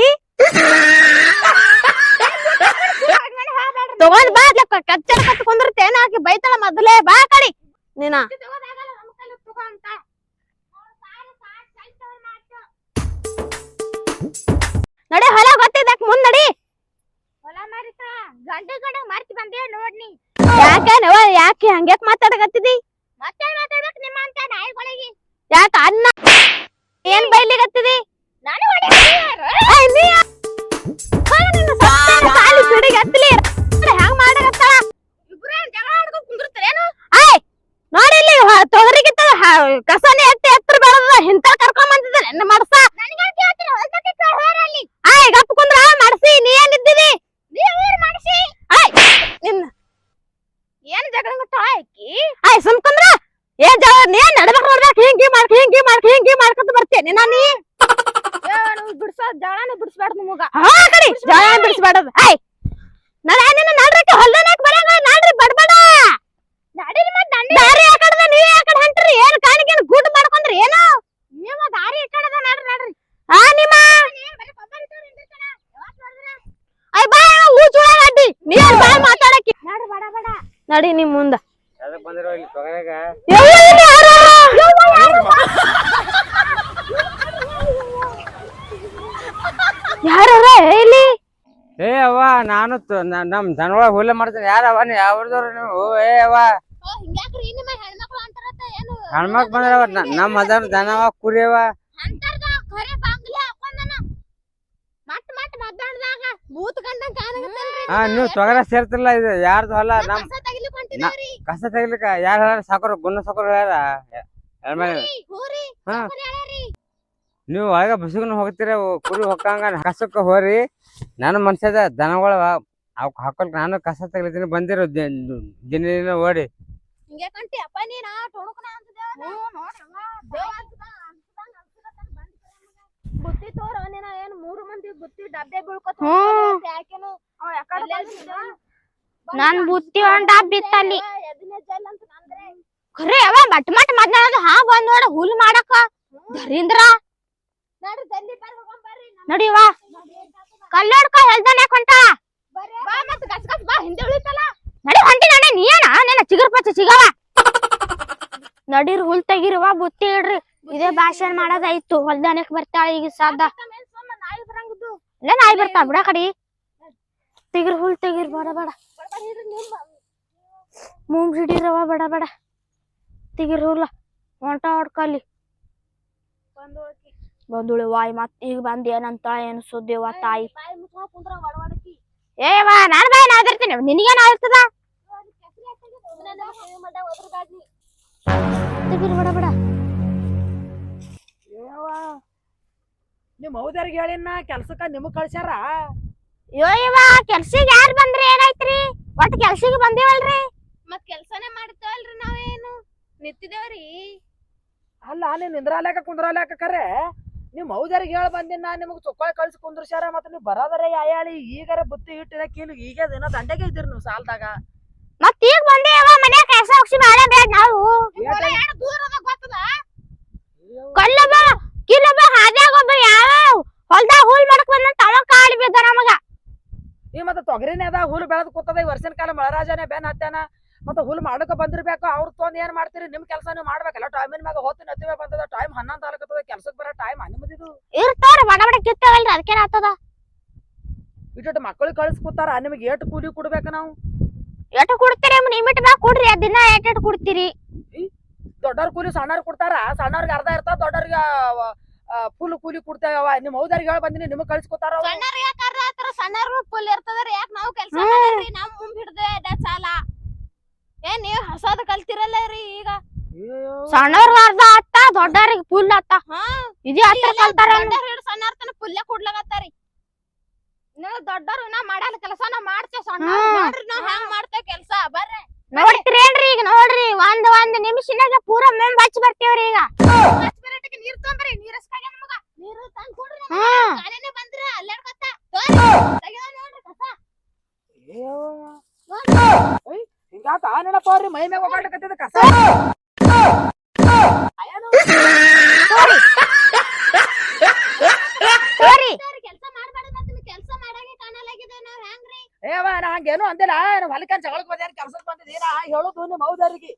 ತಗೊಂಡ್ ಬಾ ಅದ್ಲ ಕಚ್ಚಡ ಕತ್ ಕುಂದಿರ್ತೇನ ಆಕಿ ಬೈತಾಳ ಮೊದಲೇ? ಬಾ ಕಡಿ. ನೀನ. ನಡಿ ಹೊಲ ಗೊತ್ತಿದ್ದಕ್ ಮುಂದ್ ನಡಿ. ಹೊಲ ಮಾರಿತ? ಗಂಡ ಗಂಡ ಮಾರ್ತಿ ಬಂದೆ ನೋಡ್ನಿ ಯಾಕೆ ನವ? ಯಾಕೆ ಹಂಗ್ಯಾಕ್ ಮಾತಾಡಕತ್ತಿದಿ? ಮತ್ತೆ ಮಾತಾಡ್ಬೇಕು ನಿಮ್ಮ ಅಂತ ನಾಯಿಗಳಿಗೆ? ಯಾಕ ಅನ್ನ ಏನ್ ಬೈಲಿಗತ್ತಿದಿ ಮಾಡ್ಕ ಹಿಂಗೆ ಮಾಡ್ಕ ಹಿಂಗಿ ಮಾಡ್ಕೊತ ಬರ್ತೀಯ ನಿನ್ನ ನೀ ನೀವು ಬಿಡ್ಸೋ ಜಗಳನ ಬಿಡಿಸ್ಬಾರ್ದು ನಿಮಗ. ಹಾ ಕಡಿ ಜಳ ಬಿಡಿಸ್ಬೇಡದ ಆಯ್ ನಡ ನಿನ್ನ ನಡ್ರಕ್ಕೆ ಹೊಲ್ದನಾಕ್ ಬರಂಗ? ನಾಡ್ರಿ ಬಡಬಡ ನಡೀರಿ ಮತ್ ದಂಡಿ ದಾರಿ ನೀ ನೀವ್ ಹಂಟ್ರಿ. ಏನ್ ಕಾಣಿಗೇನ್ ಗುಡ್ ಮಾಡ್ಕೊಂಡ್ರಿ ಏನು? ನೀವು ದಾರಿ ಈ ನಾಡ್ರಿ ನಡ್ರಿ. ಆ ನಿಮ್ಮ? ಅಯ್ಯ ಬಾ ಊಚುಳ ಅಡ್ಡಿ. ನೀ ಬಾಳ್ ಮಾತಾಡಕ್ಕೆ. ನಡ್ರಿ ಬಡ ಬಡ. ನಡಿ ನಿಮ್ ಮುಂದ. ಅದಕ್ಕೆ ಬಂದಿರೋ ಇಲ್ಲಿ ಇಲ್ಲಿ ಯಾರು? ಯಾರವ್ರ? ಇಲ್ಲಿ ಏ ಅವ್ವ ನಾನು ತ- ನ- ನಮ್ ದನಗಳ ಹುಲ್ಲೆ ಮಾಡ್ತೇನೆ. ಯಾರವ್ವ ನೀ? ಯಾವ್ದವ್ರು ನೀವು? ಏ ಅವ್ವ. ಹಿಂಗ್ಯಾಕ್ರಿ? ನಿಮ್ಮ ಹೆಣ್ಮಕ್ಳು ಅಂತಾರತ್ತ ಏನು? ಹಣ್ಮಕ್ ಬಂದ್ರವ ನ- ನಮ್ ಅದನ್ ದನವ ಕುರಿಯವ ಅಂತರ್ದ ಖರೆ ಬಾಂಗ್ಲಿ ಹಾಕೊಂಡನ. ಮಟ್ ಮಟ್ ಮದ್ದಾಡ್ದಾಗ ಬೂತ್ ಗಂಡಂಗ್ ಕಾಣಕತ್ತಲ್ರಿ ಹಾ ನೀವು ತೊಗರ ಸೇರ್ತಿಲ್ಲ ಇದು. ಯಾರ್ದು ಹೊಲ? ನಮ್ ಕಸ ತೆಗಿಲಿಕ್ಕ ಯಾರ ಸಾಕೋರ್ ಗುನ್ನ ಸಾಕೋರ್ ಹೇಳ್ಯಾರಿ? ನೀವು ಒಳಗ ಬಸ್ಸಿಗೂ ಹೋಗ್ತೀರ ಕುರಿ ಹೊಕ್ಕಂಗ ಕಸಕ್ಕ ಹೋರಿ. ನನ್ನ ಮನ್ಸದ ದನಗಳ ಅವಕ್ ಹಾಕೊಲ್ ನಾನು ಕಸ ತೆಗಿಲಿದ್ದೀನಿ ಬಂದಿರೋ ದಿನ ದಿನ ಓಡಿ. ಬುತ್ತಿ ತೋರ ನೀನ ಏನ್ ಮೂರು ಮಂದಿ ಬುತ್ತಿ ಡಬ್ಬೆ ಬೀಳ್ಕೊತ ಯಾಕೇನು ಯಾಕೆನು. ಅವ ಯಾಕಡೆ ನನ್ ಬುತ್ತಿ ಒಂದ್ ಬಿತ್ತಲ್ಲಿ ಖರೆ ಅವ ಮಟ್ ಮಟ್ ಮದ್ನಾಳದು ಹಾ ಬಂದ್ ನೋಡ ಹುಲ್ ಮಾಡಕ. ಧರೀಂದ್ರ. ನಡಿವ ಕಲ್ಲೋಡ್ಕ ಹೆಲ್ದಾನೆ ಕೊಂಟ ನಡಿ ಹೊಂಟಿ ನಾನೇ ನೀನ ನನ್ನ ಚಿಗರ್ ಪಚ್ಚ ಸಿಗವ. ನಡೀರ್ ಹುಲ್ ತೆಗಿರುವ ಬುತ್ತಿ ಇಡ್ರಿ. ಇದೇ ಭಾಷಣ ಮಾಡೋದಾಯ್ತು? ಹೊಲ್ದಾನಕ್ ಬರ್ತಾಳ ಈಗ ಸಾದ. ನಾಯಿ ಬರಂಗಿದ್ದು. ಇಲ್ಲ ನಾಯಿ ಬರ್ತಾ ಬಿಡ ಕಡಿ. ತೆಗಿರ್ ಹುಲ್ ತೆಗಿರ್ ಬಡ ಬಡ. ಮೂಗ್ ಸಿಡಿರವ ಬಡ ಬಡ. ತೆಗಿರ್ ಹುಲ್ಲ ಹೊಂಟ ಹೊಡ್ಕಲ್ಲಿ ಬಂದುಳಿ ವಾಯ್ ಮತ್ ಈಗ ಬಂದ್ ಏನಂತ ಏನ್ ಸುದ್ದಿವ ತಾಯಿ. ಏ ವಾ, ನಾನು ಬಾಯ್ ನಾದಿರ್ತೀನಿ ನಿನಗೇನ ಆಗಿರ್ತದ ತೆಗಿರ್ ಬಡ ಬಡ. ನಿಮ್ ಹೌದರಿಗೆ ಹೇಳಿನ ಕೆಲ್ಸಕ್ಕ ನಿಮಗ್ ಕಳ್ಸ್ಯಾರ? ಅಯ್ಯೋ ಇವ ಕೆಲ್ಸಿಗೆ ಯಾರ್ ಬಂದ್ರಿ ಏನಾಯ್ತ್ರಿ? ಒಟ್ ಕೆಲ್ಸಿಗೆ ಬಂದೇವಲ್ರಿ? ಮತ್ ಕೆಲ್ಸನೇ ಮಾಡ್ತೇವಲ್ರಿ ನಾವೇನು? ನಿಂತಿದೇವ್ರಿ? ಅಲ್ಲ ನೀನ್ ನಿಂದ್ರಾಲಕ ಕುಂದ್ರಾಲಕ ಕರೆ. ನಿಮ್ ಹೌದರಿಗೆ ಹೇಳ ಬಂದಿನ ನಾ ನಿಮಗ್ ಚೊಕ್ಕಾಯ್ ಕಳ್ಸಿ ಕುಂದ್ರಸ್ಯಾರ ಮತ್ತ ನೀವ್ ಬರೋದರ ಯಾಯಾಳಿ ಈಗಾರ ಬುತ್ತಿ ಇಟ್ಟಿನ ಕೀಲು ಈಗ ದಿನ ದಂಡೆಗೆ ಇದ್ದೀರಿ ನೀವು ಸಾಲದಾಗ. ಮತ್ ಈಗ ಬಂದೇವ ಮನ್ಯಾಗ ಕೆಲಸ ಹೋಗ್ಸಿ ಮಾಡೇ ಬೇಡ ನಾವು ದೂರ ಅದ ಗೊತ್ತದ ಕಲ್ಲೊಬ್ಬ ಕಿಲ್ಲೊಬ್ಬ ಹಾದ್ಯಾಗ ಒಬ್ಬ ಯಾವ ಹೊಲ್ದಾಗ ಹುಲ್ ಮಾಡಕ್ ಬಂದ ತವ ಕಾಳಿ ಬಿದ್ದ ನಮಗ ಈ ಮತ್ತ ತೊಗರಿನೇ ಅದ ಹುಲ್ ಬೆಳೆದ್ ಕೂತದ ಈ ಬೇನ್ ಹತ್ತಾನ ಮತ್ತ ಹುಲ್ ಮಾಡಕ ಬಂದಿರ್ಬೇಕು ಅವ್ರ ತೊಂದ್ ಏನ್ ಮಾಡ್ತೀರಿ? ನಿಮ್ ಕೆಲಸ ನೀವು ಮಾಡ್ಬೇಕಲ್ಲ ಟೈಮಿನ ಮ್ಯಾಗ ಹೊತ್ತು ಹತ್ತಿವೆ ಬಂದದ. ಟೈಮ್ ಹನ್ನೊಂದು ಆಲಕತ್ತದ ಕೆಲ್ಸಕ್ಕೆ ಬರೋ ಟೈಮ್ ಅನಿಮದಿದು. ಇರ್ತಾರ ಬಡ ಬಡ ಕಿತ್ತವಲ್ರಿ ಅದಕ್ಕೇನ್ ಆಗ್ತದ? ಇಟ್ಟು ಮಕ್ಕಳಿಗೆ ಕಳ್ಸಿ ಕೂತಾರ ನಿಮಗೆ ಏಟ್ ಕೂಲಿ ಕೊಡ್ಬೇಕ ನಾವು? ಎಷ್ಟು ಕೊಡ್ತೀರಿ ನಿಮಿಟ್ ಮ್ಯಾಗ ಕೊಡ್ರಿ ದಿನ ಎಟ್ ಎಟ್ ಕೊಡ್ತೀರಿ? ದೊಡ್ಡವ್ರ ಕೂಲಿ ಸಣ್ಣವ್ರ ಕೊಡ್ತಾರ. ಸಣ್ಣವ್ರಿಗೆ ಅರ್ಧ ಇರ್ತಾವ ದೊಡ್ಡವ್ರಿಗೆ ಫುಲ್ ಕೂಲಿ ಕೊಡ್ತೇವ ನಿಮ್ಮ ಹೌದಾರಿಗೆ ಹೇಳಿ ಬಂದಿನಿ ನಿಮಗೆ ಕಳ್ಸಿಕೊತಾರ ಕಲ್ತಾರ ಏವ ನಾ ಹಂಗೇನು ಅಂದಿಲ್ಲ ನಾವ್ ಹೊಲಕ್ಕನ್ ಜಗಳಕ್ ಬಂದೇನ್ ಕೆಲ್ಸಕ್ ಬಂದಿದ್ದೀನಿ ಹೇಳೋದು ಹೇಳುದು ನಿಮ್ ಹೌದರಿಗೆ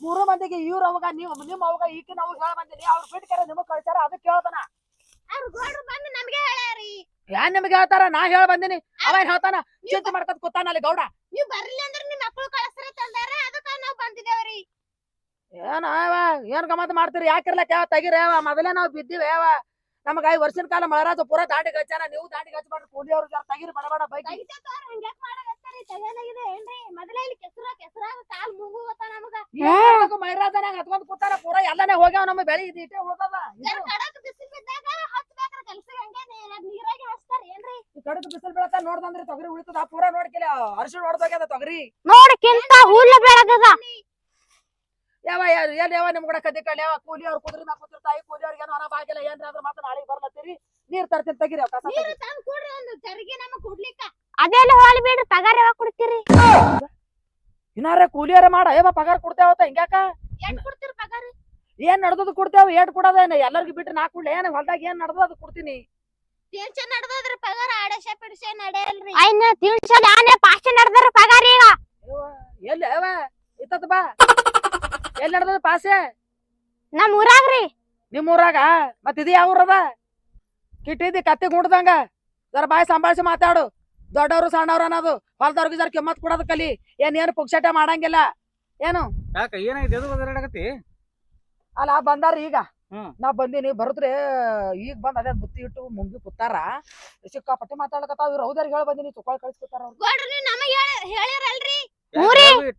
ಮೂರು ಮಂದಿಗೆ ಇವ್ರ ಅವಾಗ ನೀವು ನಿಮ್ ಅವಾಗ ಈಕಿನ ನಾವು ಹೇಳ ಬಂದಿನಿ ಅವ್ರ ಬಿಟ್ಕರ ನಿಮಗ್ ಕಳ್ತಾರ ಅದಕ್ಕೆ ಕೇಳ್ತಾನ. ಅವ್ರು ಗೋಡ್ರು ಬಂದು ನಮಗೆ ಹೇಳ್ಯಾರಿ. ಯಾನ್ ನಿಮ್ಗೆ ಹೇಳ್ತಾರ? ನಾ ಹೇಳ ಬಂದಿನಿ. ಅವ ಏನ್ ಹೇಳ್ತಾನ? ಚಿಂತೆ ಮಾಡ್ಕೊತ ಕೂತಾನ ಅಲ್ಲಿ ಗೌಡ. ನೀವ್ ಬರ್ಲಿಲ್ಲ ಅಂದ್ರೆ ನಿಮ್ಮ ಮಕ್ಳು ಕಳಸ್ರಿ ತಂದಾರ ಅದಕ್ಕ ನಾವ್ ಬಂದಿದೇವ್ರಿ. ಏನ ಏನ್ ಗಮತ್ ಮಾಡ್ತೀರಿ? ಯಾಕಿರ್ಲಕ್ಕ ಯಾವ ತೆಗಿರಿ ಯಾವ ಮೊದಲೇ ನಾವ್ ಬಿದ್ದಿವಿ ಯಾವ ನಮಗ ಐದು ವರ್ಷದ ಕಾಲ ಮಹಾರಾಜ ಪೂರ ದಾಂಡಿ ಗಚ್ಚಾನ ನೀವು ದಾಂಡಿ ಗಚ್ಚ ಮಾಡ್ರಿ ಕೂಲಿ ಅವ್ರ ಜರ ತಗಿರಿ ಬಡ ಬಡ ಬೈಕ್. ಹತ್ಕೊಂಡ್ ಪೂರಾ ಎಲ್ಲಾನೇ ಹೋಗ್ಯಾವ ನಮ್ಮ ಬೆಳಿ ಇದು ಇಟ್ಟೆ ಉಳ್ದದ ಜರ ಕಡಕ್ ಬಿಸಿಲ್ ಬೀಳತ್ತ ನೋಡ್ದಂದ್ರೆ ತೊಗರಿ ಉಳಿತದ ಪೂರ ನೋಡ್ಕಿಲ್ಲ ಅರಿಶಿಣ ಹೊಡ್ದೋಗ್ಯದ ತೊಗರಿ. ನೋಡಕ್ಕಿಂತ ಹುಲ್ಲು ಬೆಳಗದ ಯಾವ ಯಾರು ಏನ್ ಯಾವ ನಿಮ್ ಕೂಡ ಕದ್ದಿ ಕಳ್ಳಿ ಯಾವ ಕೂಲಿ ಅವ್ರು ಕುದುರೆ ಮ್ಯಾಗ ಕೂತಿರ್ತಾಯಿ ಕೂಲಿ ಅವ್ರಿಗೆ ಏನೋ ಹೊರ ಬಾಗಿಲ್ಲ ಏನ್ರ ಅಂದ್ರೆ ಮಾತ್ರ ನಾಳೆಗೆ ಬರ್ಲತ್ತೀರಿ. ನೀರ್ ತರ್ತೀನಿ ತೆಗಿರಿ ಅವ್ ಕಸ ತೆಗೀರಿ. ನೀರು ತಂದ್ ಕೊಡ್ರಿ ಒಂದು ಚರಿಗೆ ನಮಗ್ ಕುಡ್ಲಿಕ್ಕ. ಅದೆಲ್ಲ ಹೋಲಿ ಬಿಡ್ರಿ ಪಗಾರ ಯಾವಾಗ ಕೊಡ್ತೀರಿ? ಇನ್ನಾರೆ ಕೂಲಿಯರ ಮಾಡ. ಏವ ಪಗಾರ ಕೊಡ್ತೇವ ಹಿಂಗ್ಯಾಕ? ಎಷ್ಟ್ ಕೊಡ್ತೀರಿ ಪಗಾರ? ಏನ್ ನಡ್ದದ್ ಕೊಡ್ತೇವ ಏಟ್ ಕೊಡೋದೇನ ಎಲ್ಲರಿಗೂ ಬಿಟ್ಟು ನಾ ಕೊಡ್ಲಿ. ಏನ್ ಹೊಲ್ದಾಗ ಏನ್ ನಡ್ದದ ಅದು ಕೊಡ್ತೀನಿ. ಟೆನ್ಷನ್ ನಡ್ದದ್ರಿ ಪಗಾರ ಆಡಶ ಪಿಡಶ ನಡೆಯಲ್ರಿ. ಐನ ತಿಳ್ಸಲ ಆನೆ ಪಾಸ್ಟ್ ನಡೆದ್ರ ಪಗಾರ ಈಗ. ಎಲ್ಲಿ ಅವ ಇತ್ತದ ಬಾ. ಎಲ್ಲಿ ನಡೆದ ಪಾಸೆ? ನಮ್ ಊರಾಗ್ರಿ ನಿಮ್ ಊರಾಗ? ಮತ್ ಇದು ಯಾವ ಊರದ? ಕಿಟ್ಟಿದ್ದಿ ಕತ್ತಿ ಗುಂಡದಂಗ ಜರ ಬಾಯಿ ಸಂಭಾಳಿಸಿ ಮಾತಾಡು. ದೊಡ್ಡವ್ರು ಸಣ್ಣವ್ರು ಅನ್ನೋದು. ಹೊಲದವ್ರಿಗೆ ಜರ ಕಿಮ್ಮತ್ ಕೊಡೋದು ಕಲಿ. ಏನ್ ಏನು ಪುಕ್ಷಟ ಮಾಡಂಗಿಲ್ಲ. ಏನು? ಯಾಕ ಏನಾಗಿದೆ ಅಲ್ಲ ಬಂದಾರ ಈಗ. ಹ್ಮ್. ನಾ ಬಂದೀನಿ. ಬರುದ್ರಿ ಈಗ ಬಂದ್ ಅದೇ ಬುತ್ತಿ ಇಟ್ಟು ಮುಂಗಿ ಕುತ್ತಾರ ಸಿಕ್ಕಾಪಟ್ಟಿ ಮಾತಾಡಕತ್ತಾವ ಇವ್ರು ಹೌದಾರಿಗೆ ಹೇಳಿ ಬಂದಿನಿ. ಚುಕ್ಕಾಳ್ ಕಳ್ಸಿಕೊತಾರ ಅವ್ರು. ನಮಗೆ ನೀವ್ ನಮಗ್ ಹೇಳ ಹೇಳಿರಲ್ರಿ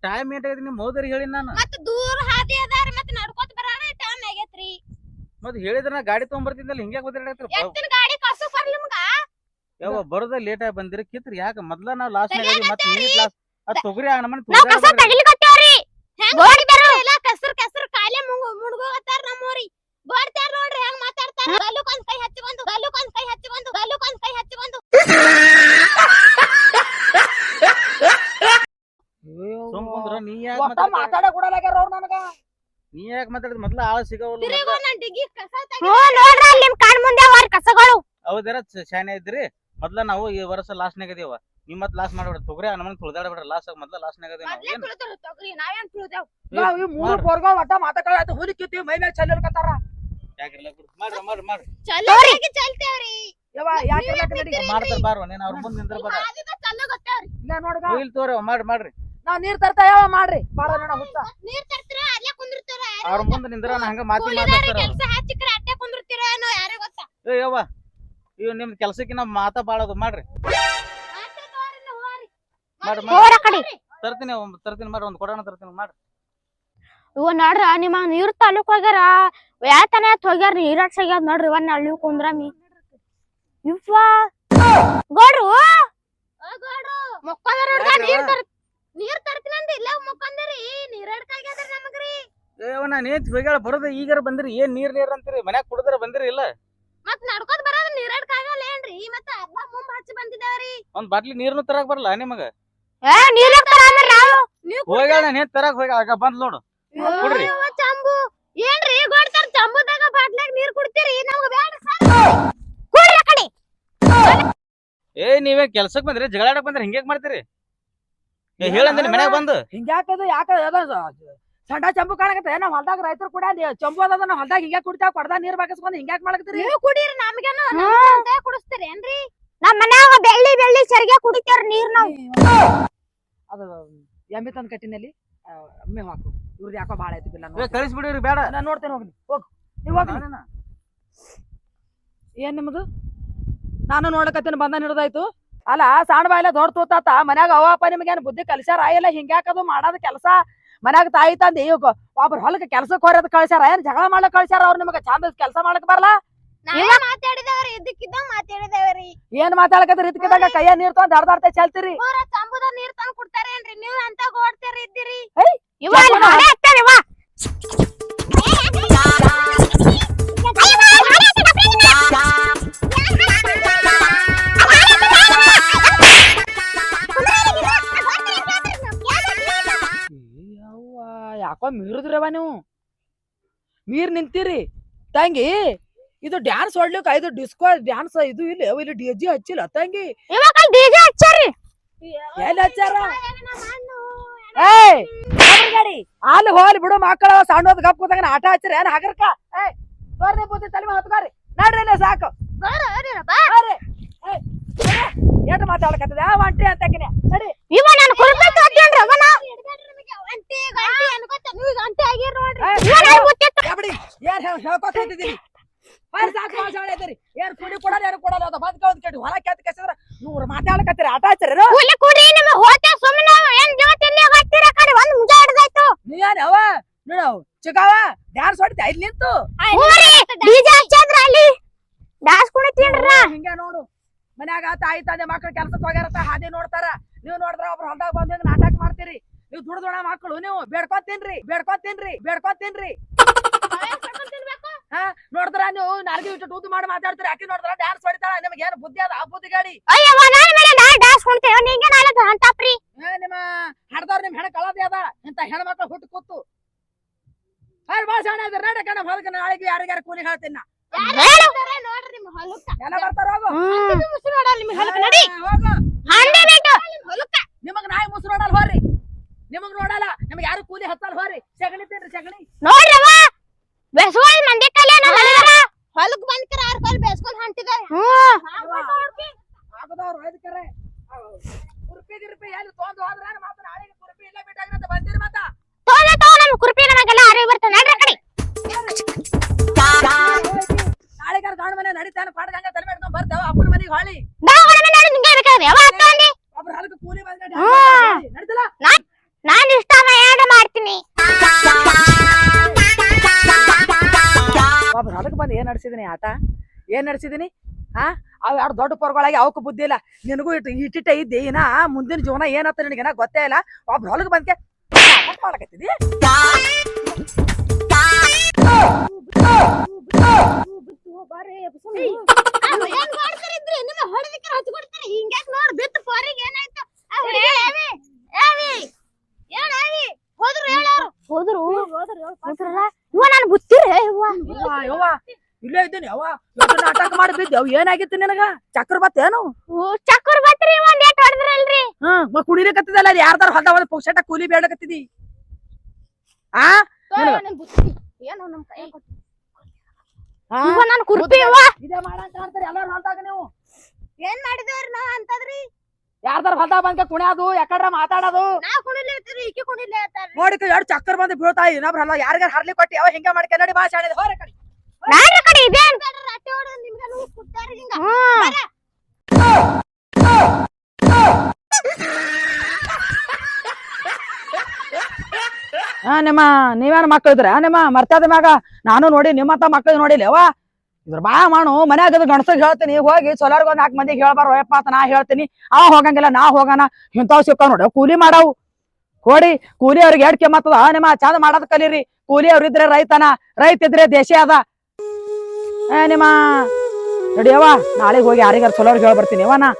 ಟೈಮ್ ಆಗೈತಿ ನಿಮ್ ಮೋದರಿ ಹೇಳಿ ನಾನು. ಮತ್ತೆ ದೂರ ಹಾದಿ ಅದಾರ ಮತ್ತೆ ನಡ್ಕೋತ ಬರಾಣ ಟೈಮ್ ಆಗೇತ್ರಿ ಮತ್ತೆ ಹೇಳಿದ್ರ ನಾ ಗಾಡಿ ತಗೊಂಡ್ಬರ್ತಿದ್ದಲ್ಲ ಹಿಂಗ್ಯಾಕ್ ಬದಲಾಡಕತ್ರಿ ಎತ್ತಿನ ಗಾಡಿ ಕಳ್ಸಕ್ ಬರ್ಲಿ ನಿಮ್ಗ? ಯಾವ ಬರೋದ ಲೇಟ್ ಆಗಿ ಬಂದಿರಿ. ಕಿತ್ರಿ ಯಾಕ? ಮೊದ್ಲ ನಾವ್ ಲಾಸ್ಟ್ ಮತ್ ನೀರ್ ಲಾಸ್ಟ್ ಅದ್ ತೊಗರಿ ಆ ನಮ್ಮನೆ ನಾವ್ ಕಸ ತಗಿಲಿಕತ್ತೇವ್ರಿ. ಹೆಂಗ್ ಕಸ್ರ ಕಸ್ರ ಕಾಲೇ ಮುಳುಗೋಗತ್ತಾರ ನಮ್ಮೋರಿ. ಗೋಡ್ತಾರ ನೋಡ್ರಿ ಹೆಂಗ್ ಮಾತಾಡ್ತಾರ. ಗಲ್ಲುಕೊಂದ್ ಕೈ ಹಚ್ಚಿಕೊಂಡು ಗಲ್ಲುಕೊಂದ್ ಕೈ ಹಚ್ಚಿಕೊಂಡು ಗಲ್ಲುಕೊಂದ್ ಕೈ ಹಚ್ಚಿಕೊಂಡು ಸುಮ್ ಕುಂದ್ರ ನೀ ಯಾಕೆ ಒಟ್ಟ ಮಾತಾಡ ಕೊಡಲಾಗ್ಯಾರ ಅವ್ರು ನನಗ? ನೀ ಯಾಕೆ ಮಾತಾಡಿದ್ ಮೊದ್ಲ ಆಳ ಸಿಗವಲ್ಲ ತಿರುಗು ನನ್ ಡಿಗ್ಗಿ ಕಸ ತೆಗಿ ಹ್ಞೂ ನೋಡ್ರ ಅಲ್ಲಿ ನಿಮ್ ಕಣ್ ಮುಂದೆ ಅವ್ರ ಕಸಗಳು. ಹೌದರ ಶಾನೆ ಇದ್ರಿ? ಮೊದ್ಲ ನಾವು ಈ ವರ್ಷ ಲಾಸ್ಟ್ನಾಗ ಇದೀವ. ನಿಮ್ ಮತ್ ಲಾಸ್ ಮಾಡ್ಬಿಡ್ರಿ. ತೊಗರಿ ನಮ್ಮನ್ನ ತುಳ್ದಾಡ್ಬಿಡ್ರಿ ಲಾಸ್ ಮೊದ್ಲ ಲಾಸ್ಟ್ನಾಗ ಇದೀವಿ ನಾವು. ಮೊದ್ಲೇ ಏನ್? ತುಳಿದ್ರು ತೊಗರಿ ನಾವೇನ್ ತುಳಿದೆವ್? ನಾವ್ ಈ ಮೂರು ಬೋರ್ಗ ಒಟ್ಟ ಮಾತಾಡ ಹುಲಿ ಕಿತ್ತೀವಿ ಮೈ ಮ್ಯಾಗ ಚಲ್ಲಿರ್ಕತ್ತಾರ ಯಾಕಿರ್ಲ ಬಿಡು ಮಾಡ್ರಿ ಮಾಡ್ರಿ ಮಾಡ್ರಿ. ಚಲೋಗಿ ಚಲ್ತೇವ್ರಿ. ಯವ್ವ ಯಾಕೆ ನಡಿ? ಮಾಡ್ತಾರ ಬಾರ್ವ ನೀನ್ ಅವ್ರ ಮುಂದೆ ನಿಂದ್ರ ಚಲೋ ಗೊತ್ತೇವ್ರಿ ಇಲ್ಲ ನೋಡ್ಗ. ಹೋಗಿಲ್ ತೋರಿ ಅವ್ ಮಾಡ್ರಿ ಮಾಡ್ರಿ. ನಾವ್ ನೀರ್ ತರ್ತಾ ಯಾವ ಮಾಡ್ರಿ? ನೋಡ ಹುಚ್ಚ. ನೀರ್ ತರ್ತೀರ ಅಲ್ಲೇ ಕುಂದಿರ್ತೀರ ಅವ್ರ ಮುಂದೆ ನಿಂದ್ರ ನಾ ಹಂಗ ಮಾತಿ ಮಾತಾಡ್ತಾರ ಕೆಲ್ಸ ಹಚ್ಚಿಕ್ರೆ ಅಟ್ಟೆ ಕುಂದಿರ್ತೀರ ಏನೋ ಯಾರೇ ಗೊತ್ತಾ? ಏ ಯವ್ವ ಇವ್ ನಿಮ್ ಕೆಲ್ಸಕ್ಕಿನ್ನ ಮಾತಾ ಬಾಳದು ಮಾಡ್ರಿ. ನೀವು ತರ್ತೀನಿ ಒಂದ್ ತರ್ತೀನಿ ಮಾಡ್ರಿ ಒಂದ್ ಕೊಡೋಣ ತರ್ತೀನಿ ಮಾಡ್ರಿ. ಇವ ನೋಡ್ರ ನಿಮ್ಮ ನೀರ್ ತಾಲೂಕ್ ಹೋಗ್ಯಾರ. ಯಾತನ ಹೋಗ್ಯಾರ ನೀರ್ ಹಚ್ಚಾಗ್ಯಾದ ನೋಡ್ರಿ ಒಂದ್ ಹಳ್ಳಿ ಕುಂದ್ರಮಿ ಇವ್ವಾ ಗೋಡ್ರು? ಓ ಗೋಡು ಮುಕ್ಕೊಂದರ ಹುಡ್ಗ ನೀರ್ ತರ್ ನೀರ್ ತರ್ತೀನಂದ ಇಲ್ಲ ಮುಕ್ಕೊಂದರಿ ನೀರ್ ಅಡ್ಕಾಗ್ಯದ್ರ ನಮಗ್ರಿ ಏ ಏನ್ ಹೋಗ್ಯಾಳ ಬರೋದು? ಈಗಾರ ಬಂದ್ರಿ ಏನ್ ನೀರ್ ನೀರ್ ಅಂತೀರಿ? ಮನ್ಯಾಗ ಕುಡಿದ್ರ ಬಂದ್ರಿ ಇಲ್ಲ? ಮತ್ ನಡ್ಕೊಂಡ್ ಬರೋದ್ ನೀರ್ ಅಡ್ಕಾಗಲ್ಲ ಏನ್ರಿ? ಮತ್ತ ಅರ್ಧ ಮುಂಬ ಹಚ್ಚಿ ಬಂದಿದ್ದಾವ್ರಿ. ಒಂದ್ ಬಾಟ್ಲಿ ನೀರ್ನು ತರಕ್ ಬರಲ್ಲ ನಿಮಗ? ಏ ನೀರ್ ಅಂದ್ರ ನಾವು ನೀವ್ ಹೋಗ್ಯಾಳ ನೇತ್ ತರಕ್ ಹೋಗ್ಯಾಳ? ಆಗ ಬಂದ್ ನೋಡು. ಕುಡ್ರಿ. ಚಂಬು. ಏನ್ರಿ ಗೋಡ್ತಾರ ಚಂಬುದಾಗ ಬಾಟ್ಲಾಗ ನೀರ್ ಕುಡ್ತೀರಿ? ನಮ್ಗ ಬೇಡ ಕೂಡ್ರಿ ಆ ಕಡೆ. ಏ ನೀವೇ ಕೆಲ್ಸಕ್ ಬಂದ್ರಿ? ಜಗಳಾಡಕ್ ಬಂದ್ರಿ? ಹಿಂಗ್ಯಾಕ್ ಮಾಡ್ತೀರಿ? ಏ ಹೇಳಂದಿನಿ ಮನ್ಯಾಗ ಬಂದು. ಹಿಂಗ್ಯಾಕದು ಯಾಕ ಅದ? ಸಣ್ಣ ಚಂಬು ಕಾಣಕತ್ತ. ನಾವ್ ಹೊಲ್ದಾಗ ರೈತರು ಕೂಡ ಚಂಬು ಅದ ನಾವ್ ಹೊಲ್ದಾಗ ಹಿಂಗ್ಯಾಕ್ ಕುಡಿತಾವ ಕೊಡದ ನೀರ್ ಬಾಕಸ್ಕೊಂಡ್ ಹಿಂಗ್ಯಾಕ್ ಮಾಡಕತ್ತೀರಿ ನೀವು ಕುಡೀರಿ ನಮ್ಗೇನು ಹ್ಮ್. ಅಂತ ಕುಡಿಸ್ತೀರಿ ಏನ್ರಿ? ನಮ್ ಮನ್ಯಾಗ ಬೆಳ್ಳಿ ಬೆಳ್ಳಿ ಸರಿಗೆ ಕುಡಿತೇವ್ರ ನೀರ್ ನಾವು. ಅದು ಎಮ್ಮೆ ತಂದ್ ಕಟ್ಟಿನಲ್ಲಿ ಮೇವ್ ಹಾಕು. ಇವ್ರದ್ದು ಯಾಕೋ ಭಾಳ ಐತಿ ಬಿಲ್ಲ ಏ ಕಳಿಸ್ಬಿಡಿವ್ರಿ ಬೇಡ. ನಾನು ನೋಡ್ತೇನೆ ಹೋಗ್ಲಿ. ಹೋಗ್. ನೀವ್ ಹೋಗ್ಲಿ? ಏನ್ ನಿಮ್ಮದು ನಾನು ನೋಡಕತ್ತೀನಿ ಬಂದ ಹಿಡ್ದಾಯ್ತು ಅಲ್ಲ ಸಣ್ಣ ಬಾಯಿಲ್ಲ ದೊಡ್ಡ ತೂತಾತ. ಮನ್ಯಾಗ ಅವಪ್ಪ ಅಪ್ಪ ಏನ್ ಬುದ್ಧಿ ಕಲಿಸ್ಯಾರ ಇಲ್ಲ ಹಿಂಗ್ಯಾಕದು ಮಾಡೋದ್ ಕೆಲಸ. ಮನ್ಯಾಗ ತಾಯಿ ತಂದೆ ಇವ್ ಒಬ್ರ ಹೊಲಕ್ಕೆ ಕೆಲ್ಸಕ್ಕೆ ಹೊರದ್ ಕಳ್ಸ್ಯಾರ. ಏನ್ ಜಗಳ ಮಾಡ್ಲಕ್ ಕಳ್ಸ್ಯಾರ ಅವ್ರ ನಿಮಗೆ? ಚಂದ ಕೆಲಸ ಮಾಡಕ್ ಬರಲ್ಲ ಮಾತಾಡಿದವ್ರಿ ಇದ್ದಕ್ಕಿದ್ದ ಮಾತಾಡಿದವ್ರಿ. ಏನ್ ಮಾತಾಡಕತ್ತೀರಿ ಇದ್ಕಿದಾಗ ಕೈಯ ನೀರ್ ತೊಗೊಂಡ್ ಹರ್ದಾಡ್ತಾ ಚಲ್ತೀರಿ? ಚಂಬುದ ನೀರ್ ತಂದ್ ಕೊಡ್ತಾರೇನ್ರಿ? ನೀವ್ ಅಂತ ಓಡ್ತೀರಿ ಇದ್ದೀರಿ. ಮೀರ್ ನಿಂತೀರಿ. ತಂಗಿ ಇದು ಡ್ಯಾನ್ಸ್ ಹೊಡ್ಲಿಕ್ಕೆ ಇದು ಡಿಸ್ಕೋ ಡ್ಯಾನ್ಸ್ ಇದು ಇಲ್ಲ ಇಲ್ಲಿ ಡಿ ಜಿ ಹಚ್ಚಿಲ್ಲ ತಂಗಿ. ಇವಾಗ ಡಿಜೆ ಹಚ್ಚಾರಿ ಎಲ್ಲಿ ಹಚ್ಚಾರ? ಏಯ್! ಅಲ್ಲಿ ಹೋಗ್ಲಿ ಬಿಡು ಮಕ್ಕಳ ಸಣ್ಣದ್ ಗಪ್ ಕೂತಾಗ ಆಟ ಹಚ್ಚಿರಿ? ಏನ್ ಹಗರ್ಕ? ಏಯ್ ಬರ್ರಿ ಬುದ್ಧಿ ತಲೆ ಹೊತ್ಕೋರಿ. ನಡ್ರಿ ಇಲ್ಲ ಸಾಕು. ಬರ್ರಿ. ಎಷ್ಟು ಮಾತಾಡಕತ್ತದ ಒಂಟಿ ಅಂತಕಿನ ನಡಿ ಇವ ನಾನು ಕುರ್ಪೆ ತೋತೇನ್ರಿ ಅವನ ಗಂಟಿ ಗಂಟಿ ಅನ್ಕೋತ ನೀವ್ ಗಂಟಿ ಆಗಿರ್ ನೋಡ್ರಿ ಏಯ್, ಇವ ನನಗ್ ಗೊತ್ತಿತ್ತು ಕಬಡ್ಡಿ ಏನ್ ಹೇಳ್- ಹೇಳ್ಕೊತ ಕೂತಿದ್ದೀರಿ ಬರ್ರಿ ಸಾಕು ಭಾಳ ಶಾಣೆ ಐತಿರಿ ಏನ್ ಕುಡಿ ಕೊಡಲ್ಲ ಏನು ಕೊಡಲ್ಲ ಅದ ಬಂದ್ ಕೌದ್ ಕೇಳಿ ಹೊಲ ಕೆತ್ತ ಕಸಿದ್ರ ನೂರ್ ಮಾತಾಡಕತ್ತೀರಿ ಆಟ ಹಚ್ಚಿರ ಕೂಲಿ ಕೂಡಿ ನಿಮ್ ಹೋತೆ ಸುಮ್ಮನೆ ಏನ್ ಜೀವ ತಿನ್ನಿ ಹತ್ತಿರ ಕಡೆ ಒಂದ್ ಮುಂಜ ಹಿಡ್ದಾಯ್ತು ನೀವೇನ್ ಅವ ನೋಡು ಚಿಕ್ಕವ ಡ್ಯಾನ್ಸ್ ಹೊಡಿತ ಇಲ್ಲಿ ನಿಂತು ಡಿಜೆ ಹಚ್ಚಾದ್ರ ಅಲ್ಲಿ ಡ್ಯಾನ್ಸ್ ಕುಣಿತೀನ್ರ ಹಿಂಗ ನೋಡು ಮನ್ಯಾಗ ತಾಯಿ ತಂದೆ ಮಕ್ಳು ಕೆಲ್ಸಕ್ಕೆ ಹೋಗ್ಯಾರತ್ತ ಹಾದಿ ನೋಡ್ತಾರ ನೀವು ನೋಡಿದ್ರ ಒಬ್ರು ಹೊಲ್ದಾಗ ಬಂದ್ ಹಿಂಗ್ ನಾಟಕ ಮಾಡ್ತೀರಿ ನೀವು ದುಡ್ದೊಣ ಮಕ್ಕಳು ನೀವು ಬೇಡ್ಕೊಂತೀನ್ರಿ ಬೇಡ್ಕೊಂತೀನ್ರಿ ಬೇಡ್ಕೊಂತೀನ್ರಿ ಹಾ ನೋಡಿದ್ರ ನೀವು ತೂತು ಮಾಡಿ ಮಾತಾಡ್ತಾರೆ ಯಾಕೆ ನೋಡ್ತಾರ ಡ್ಯಾನ್ಸ್ ಹೊಡಿತಾಳ ನಿಮಗೆ ಏನು ಬುದ್ಧಿ ಅದ? ಆ ಬುದ್ಧಿ ಗಾಡಿ. ಅಯ್ಯವ್ವ ನಾನು ಮೇಲೆ ನಾ ಡ್ಯಾನ್ಸ್ ಕುಣಿತೇವೆ ನಿಂಗೆ ನಾಳೆ ಅಂತಾಪ್ರಿ ಏ, ನಿಮ್ಮ ಹಡ್ದವ್ರ ನಿಮ್ ಹೆಣ ಕಳದಿ ಅದ? ಇಂತ ಹೆಣ್ಮಕ್ಳು ಹುಟ್ಟು ಕೂತು. ಅವ್ರು ಭಾಳ ಶಾಣೆ ಅದ ರೇಡ ಕಣ ಹೊಲಕ್ಕೆ ನಾಳೆಗೆ ಯಾರಿಗಾರ ಕೂಲಿ ಹೇಳ್ತೀನಿ ನಾ. ನೋಡ್ರಿ ನಿಮ್ಮ ಹೊಲಕ್ಕ. ಎಲ್ಲ ಬರ್ತಾರ ಹೋಗು. ಮುಸಿ ನೋಡಲ್ಲ ನಿಮ್ಮ ಹೊಲಕ್ಕ ನಡಿ. ಏ, ಹೋಗು ಹಂಡೆ ನಿಮಗೆ ನಿಮಗ್ ನಾಯಿ ಮುಸ್ರು ನೋಡಲ್ಲ ಹೋರಿ ನಿಮಗ್ ನೋಡಲ್ಲ ನಿಮ್ಗೆ ಯಾರು ಕೂಲಿ ಹತ್ತಲ್ಲ ಹೋರಿ ಸಗಣಿ ತಿನ್ರಿ ಸಗಣಿ. ನೋಡ್ರವ್ವ ಬೆಸವಾಳ್ ಮಂದಿ ಕಲೆ ಹೊಲಕ್ ಬಂದ್ಕರ ಆರ್ ಕಾಲ್ ಬೇಸ್ಕೊಂಡ್ ಹೊಂಟಿದಾರೆ ಹ್ಮ್ ಆಗದವ್ರು ಒಯ್ದಕರೆ ಕುರ್ಪಿ ಗಿರ್ಪಿ ಎಲ್ಲಿ ತೊಂದು ಹೋದ್ರ ಮಾತ್ರ ನಾಳೆಗೆ ಕುರ್ಪಿ ಇಲ್ಲ ಬಿಟ್ಟಾಗ್ರಂತ ಬಂದಿರಿ ಮತ್ತ ಏನ್ ಆ ಅವ್ ಎರಡು ದೊಡ್ಡ ಪೊರ್ಗೊಳಗೆ ಅವಕ್ಕೆ ಬುದ್ಧಿ ಇಲ್ಲ ನಿನಗೂ ಇಟ್ಟು ಇಟ್ಟಿಟ್ಟ ಇದ್ದೆ ಇನ್ನ ಮುಂದಿನ ಜೀವನ ಏನತ್ತ ನಿನಗೇನ ಗೊತ್ತೇ ಇಲ್ಲ ಒಬ್ರು ಹೊಲಗೆ ಬಂದ್ಕೆ ಮಾಡಕತ್ತಿದಿ ಏನ್ ಹೋದ್ರು ನಿಮ್ಮ ಇಲ್ಲೇ ಇದ್ದೀನಿ ಅವ ಎಷ್ಟು ನಾಟಕ ಮಾಡಿ ಬಿದ್ದೆವ್ ಏನಾಗಿತ್ತು ನಿನಗ? ಚಕ್ರ ಬತ್ತೇನು ಚಕ್ರ ಬತ್ರಿ ಒಂದ್ ಏಟ್ ಹೊಡೆದ್ರಲ್ರಿ. ಹ್ಮ್ ಕುಡಿಲಿಕತ್ತಿದಲ್ಲ ಯಾರ್ದಾರ ಹೊಲ್ದ ಒಂದು ಪುಕ್ಷಟ ಕೂಲಿ ಬೇಡಕತ್ತಿದಿ ಆ? ಬುತ್ತಿ. ಏನು ನಮ್ ಕೈ ನಾನು ಕುರ್ಪಿ ಇವ. ಇದೇ ಮಾಡಂತ ಅಂತೀರಿ ಎಲ್ಲಾರು ಹೊಲ್ದಾಗ ನೀವು. ಏನ್ ಮಾಡಿದವ್ರಿ ನಾವ್ ಅಂತದ್ರಿ? ಯಾರ್ದಾರ ಹೊಲ್ದಾಗ ಬಂದ ಕುಣ್ಯಾದು ಯಾಕಡ್ರ ಮಾತಾಡೋದು. ನೋಡಿಕ ಎರಡು ಚಕ್ಕರ್ ಬಂದು ಬೀಳ್ತಾಯಿ ಇನ್ನೊಬ್ರ ಹಲ್ಲ ಯಾರಿಗಾರ ಹರ್ಲಿ ಕೊಟ್ಟಿ ಅವ ಹಿಂಗ ಮಾಡಿ ನೋಡಿ ಭಾಷೆ ಆಡಿದ ಹೊರ ಕಡೆ. ಕಡೆ ಇದೆ ಹೊಡೆದ್ ನಿಮ್ಗೆ ಹಿಂಗ ನಿಮ್ಮ ನೀವೇನು ಮಕ್ಳು ಇದ್ರ ನಿಮ್ಮ ಮರ್ತದ ಮ್ಯಾಗ ನಾನು ನೋಡಿ ನಿಮ್ಮಂತ ಮಕ್ಳು ನೋಡಿಲ್ಲ. ಯವ್ವ ಇದ್ರ ಬಾ ಮಾಡು. ಮನ್ಯಾಗ ಗಣಸಗ್ ಹೇಳ್ತೀನಿ. ಹೋಗಿ ಸೊಲಾರ್ಗ ಒಂದ್ ನಾಲ್ಕು ಮಂದಿಗೆ ಹೇಳ್ಬಾರ ಯಪ್ಪ ಅಂತ ನಾ ಹೇಳ್ತೀನಿ. ಆ ಹೋಗಂಗಿಲ್ಲ. ನಾ ಹೋಗಣ. ಇಂಥವ್ ಸಿಕ್ಕ ನೋಡಿ. ಕೂಲಿ ಮಾಡವು. ಕೋಡಿ ಕೂಲಿ ಅವ್ರಿಗೆ ಎಡ್ಕೆ ಕೆಮ್ಮತ್ತದ ನಿಮ್ಮ ಚಂದ ಮಾಡೋದ್ ಕಲೀರಿ. ಕೂಲಿ ಅವ್ರಿದ್ರೆ ರೈತನ. ರೈತ ಇದ್ರೆ ದೇಶ ಅದ. ಏ ನಿಮ್ಮ. ನೋಡಿ ಯವ್ವ. ನಾಳೆಗೆ ಹೋಗಿ ಯಾರಿಗಾರ ಚಲೋರ್ಗೆ ಹೇಳ್ಬರ್ತೀನಿ. ಯವ್ವ ನಾ.